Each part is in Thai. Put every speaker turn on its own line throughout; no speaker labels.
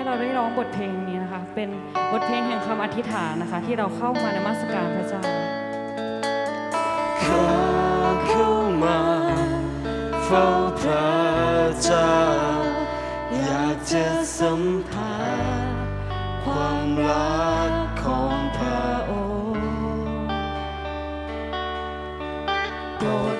ให้เราได้ร้องบทเพลงนี้นะคะ เป็นบทเพลงแห่งคำอธิษฐานนะคะ ที่เราเข้ามานมัสการพระเจ้า
ขอเข้ามาเฝ้าพระเจ้าอยากจะสัมผัสความรักของพระองค์โปรด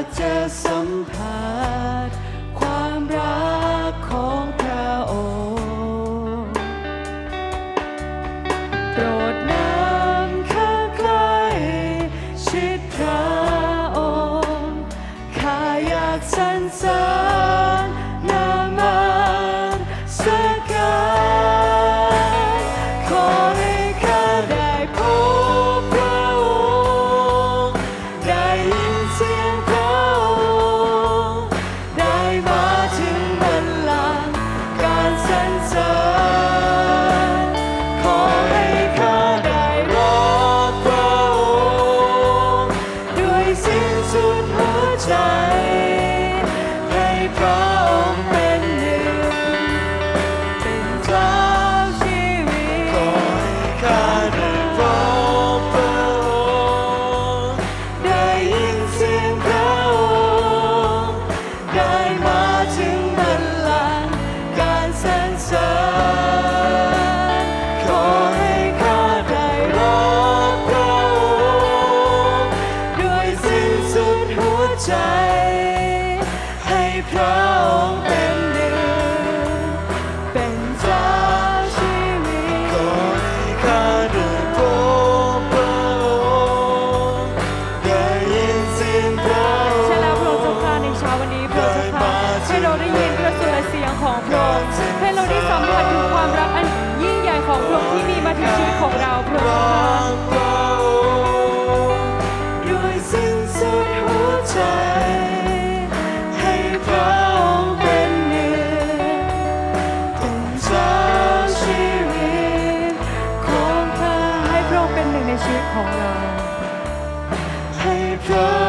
ากจะสัมผัสความรักของพระองค์โปรดนำข้าใกล้ชิดพระองค์ข้าอยากสรรเสริญ ด้วยสิ้ พระองค์เป็นหนึ่งเป็นเจ้าชีวิตขอให้ข้าได้พบพระองค์ได้ยินเสียงพระองค์ใช่
แล้วพระองค์เจ้าข้าในเช้าวันนี้พระองค์เจ้าข้าให้เราได้ยินพระสุรเสียงของพระองค์ให้เราได้สัมผัสถึงความรักอันยิ่งใหญ่ของพระองค์ที่มีมาถึงชีวิตของเราพระองค์เจ้าข้า
ของข้า
ให้พระองค์เป็นหนึ่งในชีวิตของเรา
ให้พระอ